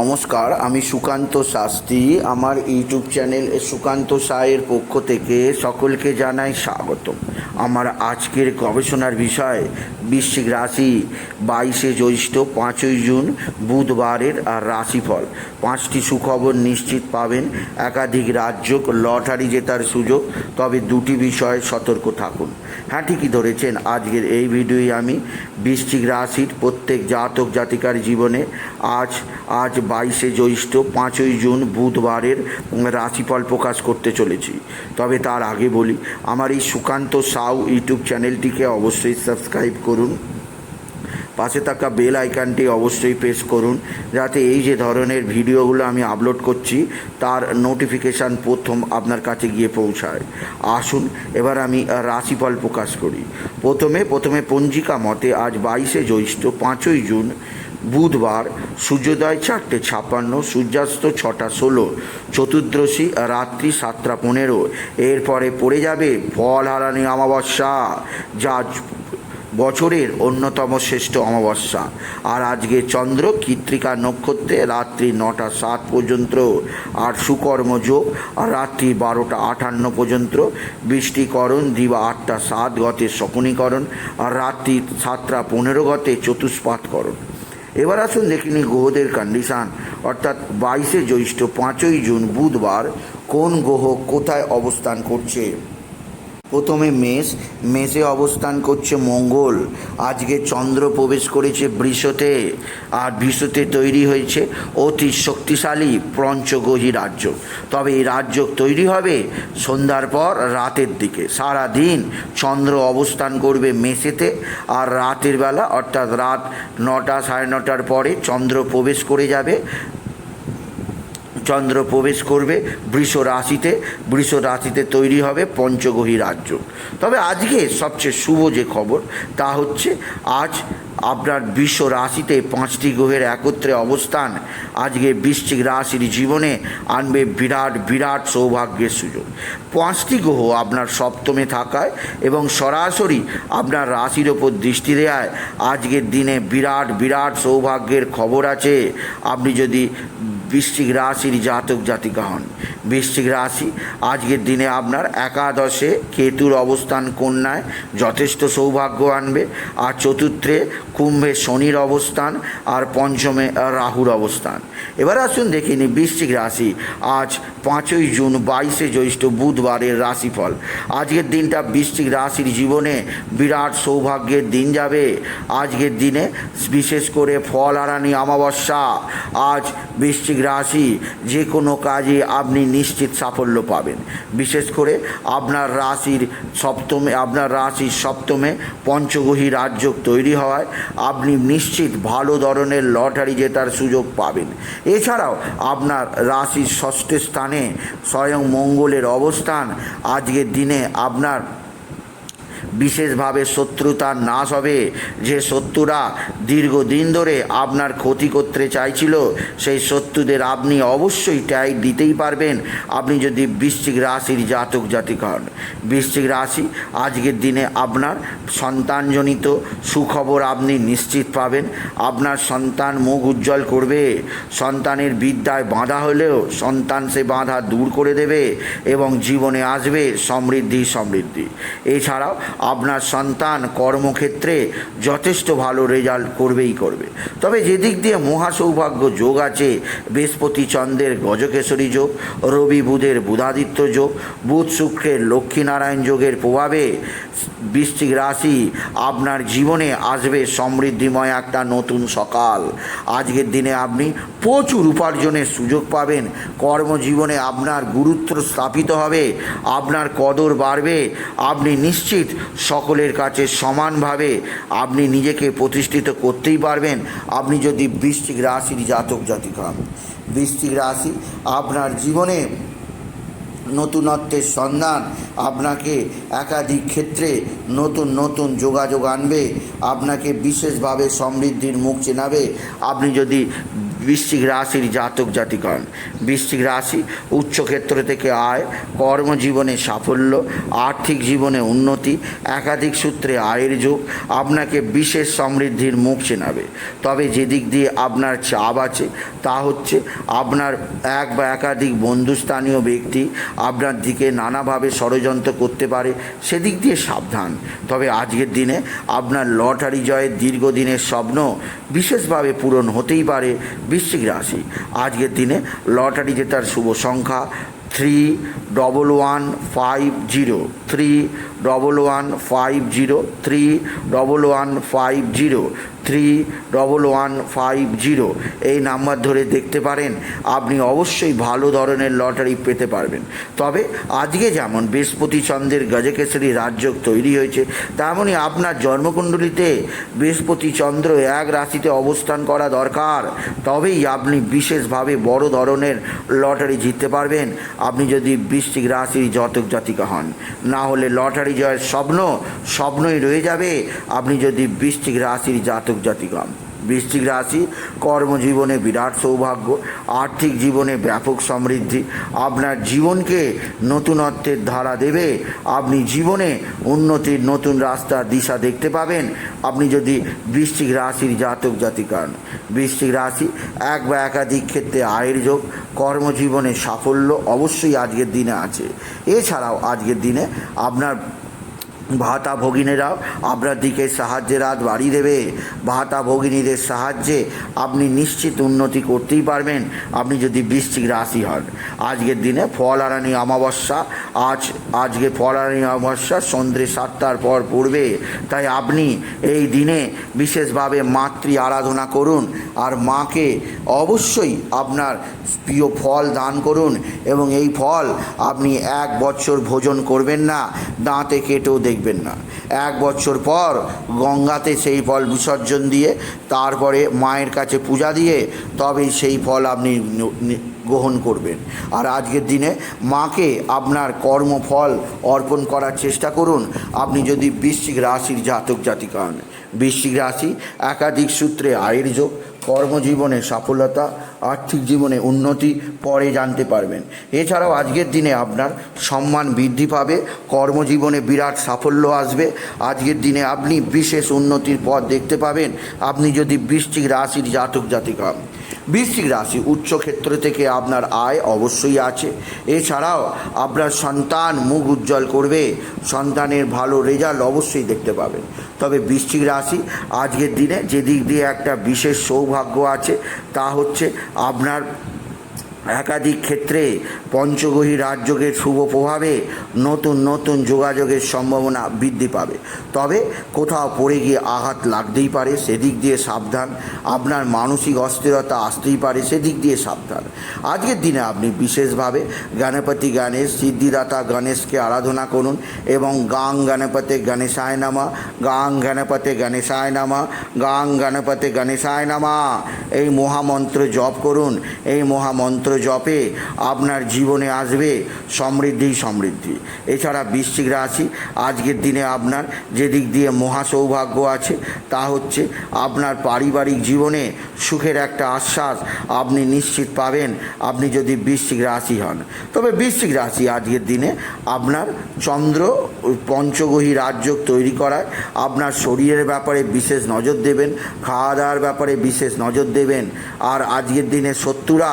নমস্কার, আমি সুকান্ত শাস্ত্রী। আমার ইউটিউব চ্যানেল সুকান্ত সায়ের পক্ষ থেকে সকলকে জানাই স্বাগত আমার আজকের গবেষণার বিষয়, বৃশ্চিক রাশি, বাইশে জ্যৈষ্ঠ, পাঁচই জুন, বুধবারের আর রাশিফল। পাঁচটি সুখবর নিশ্চিত পাবেন। একাধিক রাজ্য লটারি জেতার সুযোগ, তবে দুটি বিষয়ে সতর্ক থাকুন। হ্যাঁ ঠিকই ধরেছেন, আজকের এই ভিডিওই আমি বৃশ্চিক রাশির প্রত্যেক জাতক জাতিকার জীবনে আজ আজ বাইশে জ্যৈষ্ঠ, পাঁচই জুন বুধবারের রাশিফল প্রকাশ করতে চলেছি। তবে তার আগে বলি, আমার এই সুকান্ত সাউ ইউটিউব চ্যানেলটিকে অবশ্যই সাবস্ক্রাইব করুন। পাশে থাকা বেল আইকনটি অবশ্যই প্রেস করুন, যাতে এই যে ধরনের ভিডিওগুলো আমি আপলোড করছি, তার নোটিফিকেশান প্রথম আপনার কাছে গিয়ে পৌঁছায়। আসুন, এবার আমি রাশিফল প্রকাশ করি। প্রথমে প্রথমে পঞ্জিকা মতে আজ বাইশে জ্যৈষ্ঠ, পাঁচই জুন বুধবার সূর্যোদয় চারটে ছাপ্পান্ন, সূর্যাস্ত ছটা ষোলো, চতুর্দশী রাত্রি সাতটা পনেরো। এরপরে পড়ে যাবে ফল হারানি অমাবস্যা, যা বছরের অন্যতম শ্রেষ্ঠ অমাবস্যা। আর আজকে চন্দ্র কৃত্রিকা নক্ষত্রে রাত্রি নটা সাত পর্যন্ত, আর সুকর্ম যোগ, আর রাত্রি বারোটা আটান্ন পর্যন্ত। বৃষ্টিকরণ, দিবা আটটা সাত, গতে শকুনীকরণ, আর রাত্রি সাতটা পনেরো, গতে চতুষ্পাতকরণ। এবার আসুন দেখিনি গ্রহদের কন্ডিশান অর্থাৎ বাইশে জ্যৈষ্ঠ পাঁচই জুন বুধবার কোন গ্রহ কোথায় অবস্থান করছে? প্রথমে মেষ, মেষে অবস্থান করছে মঙ্গল, আজকে চন্দ্র প্রবেশ করেছে বৃষতে, আর বৃষতে তৈরি হয়েছে অতি শক্তিশালী পঞ্চগহী রাজ্য। তবে এই রাজ্য তৈরি হবে সন্ধ্যার পর রাতের দিকে। সারা দিন চন্দ্র অবস্থান করবে মেষেতে, আর রাতের বেলা, অর্থাৎ রাত নটা সাড়ে নটার পরে চন্দ্র প্রবেশ করে যাবে চন্দ্র প্রবেশ করবে বৃষ রাশিতে বৃষ রাশিতে তৈরি হবে পঞ্চগহী রাজ্য। তবে আজকে সবচেয়ে শুভ যে খবর, তা হচ্ছে আজ আপনার বিশ্ব রাশিতে পাঁচটি গ্রহের একত্রে অবস্থান। আজকে বৃশ্চিক রাশির জীবনে আনবে বিরাট বিরাট সৌভাগ্যের সুযোগ। পাঁচটি গ্রহ আপনার সপ্তমে থাকায় এবং সরাসরি আপনার রাশির ওপর দৃষ্টি দেওয়ায় আজকের দিনে বিরাট বিরাট সৌভাগ্যের খবর আছে। আপনি যদি বৃশ্চিক রাশির জাতক জাতিকা হন। বৃশ্চিক রাশি, আজকের দিনে আপনার একাদশে কেতুর অবস্থান, কন্যায় যথেষ্ট সৌভাগ্য আনবে। আর চতুর্থে কুম্ভে শনির অবস্থান আর পঞ্চমে রাহুর অবস্থান। এবার আসুন দেখিনি বৃশ্চিক রাশি। আজ পাঁচই জুন, বাইশে জ্যৈষ্ঠ, বুধবারের রাশিফল। আজকের দিনটা বৃশ্চিক রাশির জীবনে বিরাট সৌভাগ্যের দিন যাবে। আজকের দিনে বিশেষ করে ফল আরানি অমাবস্যা। আজ বৃশ্চিক রাশি, যে কোনো কাজে আপনি নিশ্চিত সাফল্য পাবেন। বিশেষ করে আপনার রাশির সপ্তমে, আপনার রাশির সপ্তমে পঞ্চগ্রহী রাজ্য তৈরি হওয়ায় আপনি নিশ্চিত ভালো ধরনের লটারি জেতার সুযোগ পাবেন। এছাড়াও আপনার রাশির ষষ্ঠ স্থানে স্বয়ং মঙ্গলের অবস্থান। আজকের দিনে আপনার বিশেষভাবে শত্রুতার নাশ হবে। যে শত্রুরা দীর্ঘদিন ধরে আপনার ক্ষতি করতে চাইছিল, সেই শত্রুদের আপনি অবশ্যই ট্যাগ দিতেই পারবেন। আপনি যদি বৃশ্চিক রাশির জাতক জাতিক হন, বৃশ্চিক রাশি আজকের দিনে আপনার সন্তানজনিত সুখবর আপনি নিশ্চিত পাবেন। আপনার সন্তান মুখ উজ্জ্বল করবে, সন্তানের বিদ্যায় বাধা হলেও সন্তান সে বাধা দূর করে দেবে এবং জীবনে আসবে সমৃদ্ধি সমৃদ্ধি। এছাড়াও আপনার সন্তান কর্মক্ষেত্রে যথেষ্ট ভালো রেজাল্ট করবেই করবে। তবে যেদিক দিয়ে মহা সৌভাগ্য যোগ আছে, বৃহস্পতি চন্দ্রের গজকেশরী যোগ, রবি বুধের বুধাদিত্য যোগ, বুধ শুক্রের লক্ষ্মীনারায়ণ যোগের প্রভাবে বৃশ্চিক রাশি আপনার জীবনে আসবে সমৃদ্ধিময় একটা নতুন সকাল। আজকের দিনে আপনি প্রচুর উপার্জনের সুযোগ পাবেন। কর্মজীবনে আপনার গুরুত্ব স্থাপিত হবে, আপনার কদর বাড়বে, আপনি নিশ্চিত সকলের কাছে সমানভাবে আপনি নিজেকে প্রতিষ্ঠিত করতেই পারবেন। আপনি যদি বৃশ্চিক রাশির জাতক জাতিক, বৃশ্চিক রাশি আপনার জীবনে নতুনত্বের সন্ধান, আপনাকে একাধিক ক্ষেত্রে নতুন নতুন যোগাযোগ আনবে, আপনাকে বিশেষভাবে সমৃদ্ধির মুখ চেনাবে। আপনি যদি বৃশ্চিক রাশির জাতক জাতিকরণ বৃশ্চিক রাশি উচ্চক্ষেত্র থেকে আয়, কর্মজীবনে সাফল্য, আর্থিক জীবনে উন্নতি, একাধিক সূত্রে আয়ের যোগ আপনাকে বিশেষ সমৃদ্ধির মুখ চেনাবে। তবে যেদিক দিয়ে আপনার চাপ আছে, তা হচ্ছে আপনার এক বা একাধিক বন্ধুস্থানীয় ব্যক্তি আপনার দিকে নানাভাবে ষড়যন্ত্র করতে পারে, সেদিক দিয়ে সাবধান। তবে আজকের দিনে আপনার লটারি জয়ের দীর্ঘদিনের স্বপ্ন বিশেষভাবে পূরণ হতেই পারে বৃশ্চিক রাশি। আজকের দিনে লটারি জেতার শুভ সংখ্যা three double one five zero three double one five zero three double one five zero three double one five zero এই নাম্বার ধরে দেখতে পারেন। আপনি অবশ্যই ভালো ধরনের লটারি পেতে পারবেন। তবে আজকে যেমন বৃহস্পতি চন্দ্রের গজকেশরী রাজ্য তৈরি হয়েছে তেমনই আপনার জন্মকুণ্ডলিতে বৃহস্পতি চন্দ্র এক রাশিতে অবস্থান করা দরকার। তবেই আপনি বিশেষভাবে বড় ধরনের লটারি জিততে পারবেন। আপনি যদি বৃশ্চিক রাশির জাতক জাতিকা হন, না হলে লটারি জয়ের স্বপ্ন, স্বপ্নই রয়ে যাবে। আপনি যদি বৃষ্টিক রাশির জাতক হন বৃশ্চিক রাশি কর্মজীবনে বিরাট সৌভাগ্য, আর্থিক জীবনে ব্যাপক সমৃদ্ধি, আপনার জীবনকে নতুনত্বের ধারা দেবে, আপনি জীবনে উন্নতির নতুন রাস্তা, দিশা দেখতে পাবেন। আপনি যদি বৃশ্চিক রাশির জাতক জাতিকান বৃশ্চিক রাশি এক বা একাধিক ক্ষেত্রে আয়ের যোগ, কর্মজীবনে সাফল্য অবশ্যই আজকের দিনে আছে। এছাড়াও আজকের দিনে আপনার ভাতা ভগিনীরাও আপনার দিকে সাহায্যের হাত বাড়িয়ে দেবে। ভাতা ভগিনীদের সাহায্যে আপনি নিশ্চিত উন্নতি করতেই পারবেন, আপনি যদি বৃশ্চিক রাশি হন। আজকের দিনে ফল আরানি অমাবস্যা, আজ, আজকে ফল আরানি অমাবস্যা, সন্ধ্যে সাতটার পর পড়বে। তাই আপনি এই দিনে বিশেষভাবে মাতৃ আরাধনা করুন, আর মাকে অবশ্যই আপনার প্রিয় ফল দান করুন এবং এই ফল আপনি এক বছর ভোজন করবেন না, দাঁতে কেটেও দেখবেন না। এক বছর পর গঙ্গাতে সেই ফল বিসর্জন দিয়ে, তারপরে মায়ের কাছে পূজা দিয়ে তবেই সেই ফল আপনি গ্রহণ করবেন। আর আজকের দিনে মাকে আপনার কর্মফল অর্পণ করার চেষ্টা করুন। আপনি যদি বৃশ্চিক রাশির জাতক জাতিকা হন, বৃশ্চিক রাশি একাধিক সূত্রে আয়ের যোগ কর্মজীবনে সফলতা আর্থিক জীবনে উন্নতি পরে জানতে পারবেন। এছাড়াও আজকের দিনে আপনার সম্মান বৃদ্ধি পাবে, কর্মজীবনে বিরাট সাফল্য আসবে। আজকের দিনে আপনি বিশেষ উন্নতির পথ দেখতে পাবেন। আপনি যদি বৃশ্চিক রাশির জাতক জাতিকা। বৃশ্চিক রাশি উচ্চক্ষেত্র থেকে আপনার আয় অবশ্যই আছে। এছাড়াও আপনার সন্তান মুখ উজ্জ্বল করবে, সন্তানের ভালো রেজাল্ট অবশ্যই দেখতে পাবেন। তবে বৃশ্চিক রাশি আজকের দিনে যেদিক দিয়ে একটা বিশেষ সৌভাগ্য আছে, তা হচ্ছে আপনার একাধিক ক্ষেত্রে পঞ্চগ্রহী রাজযোগের শুভ প্রভাবে নতুন নতুন যোগাযোগের সম্ভাবনা বৃদ্ধি পাবে। তবে কোথাও পড়ে গিয়ে আঘাত লাগতেই পারে, সেদিক দিয়ে সাবধান। আপনার মানসিক অস্থিরতা আসতেই পারে, সেদিক দিয়ে সাবধান। আজকের দিনে আপনি বিশেষভাবে গণপতি গণেশ, সিদ্ধিদাতা গণেশকে আরাধনা করুন এবং গাং গণপতে গণেশায় নামা, গাং গণপতে গণেশায় নামা, গাং গণপতে গণেশায় নামা। এই মহামন্ত্র জপ করুন, এই মহামন্ত্র জপে আপনার জীবনে আসবে সমৃদ্ধি সমৃদ্ধি। এছাড়া বৃশ্চিক রাশি, আজকের দিনে আপনার যে দিক দিয়ে মহা সৌভাগ্য আছে, তা হচ্ছে আপনার পারিবারিক জীবনে সুখের একটা আশ্বাস আপনি নিশ্চিত পাবেন, আপনি যদি বৃশ্চিক রাশি হন। তবে বৃশ্চিক রাশি আজকের দিনে আপনার চন্দ্র পঞ্চগ্রহী রাজ্য তৈরি করায় আপনার শরীরের ব্যাপারে বিশেষ নজর দেবেন খাওয়া দাওয়ার ব্যাপারে বিশেষ নজর দেবেন। আর আজকের দিনে শত্রুরা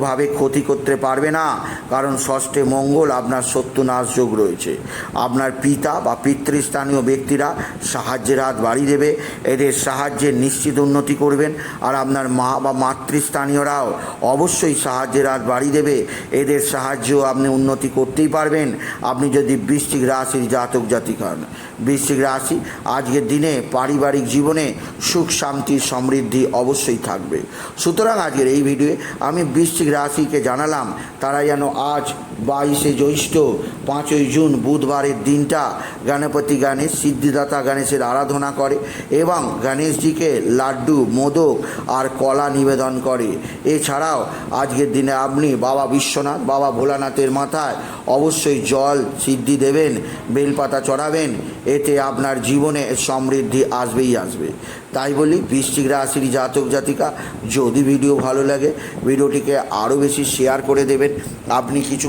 কোনোভাবে ক্ষতি করতে পারবে না। কারণ ষষ্ঠে মঙ্গল আপনার শত্রু নাশ যোগ রয়েছে। আপনার পিতা বা পিতৃস্থানীয় ব্যক্তিরা সাহায্যের হাত বাড়িয়ে দেবে। এদের সাহায্যে নিশ্চিত উন্নতি করবেন। আর আপনার মা বা মাতৃস্থানীয়রাও অবশ্যই সাহায্যের হাত বাড়িয়ে দেবে। এদের সাহায্যেও আপনি উন্নতি করতেই পারবেন। আপনি যদি বৃশ্চিক রাশির জাতক জাতিক হন। বৃশ্চিক রাশি আজকের দিনে পারিবারিক জীবনে সুখ, শান্তি, সমৃদ্ধি অবশ্যই থাকবে। সুতরাং আজকের এই ভিডিওয়ে আমি বৃশ্চিক রাশিকে জানালাম তারা যেন আজ বাইশে জ্যৈষ্ঠ, পাঁচই জুন বুধবারের দিনটা গণপতি গণেশ, সিদ্ধিদাতা গণেশের আরাধনা করে এবং গণেশজিকে লাড্ডু, মোদক আর কলা নিবেদন করে। এছাড়াও আজকের দিনে আপনি বাবা বিশ্বনাথ, বাবা ভোলানাথের মাথায় অবশ্যই জল সিদ্ধি দেবেন, বেলপাতা চড়াবেন, এতে আপনার জীবনে সমৃদ্ধি আসবেই আসবে। তাই বলি, বৃশ্চিক রাশির জাতক জাতিকা, যদি ভিডিও ভালো লাগে, ভিডিওটিকে আরও বেশি শেয়ার করে দেবেন। আপনি কিছু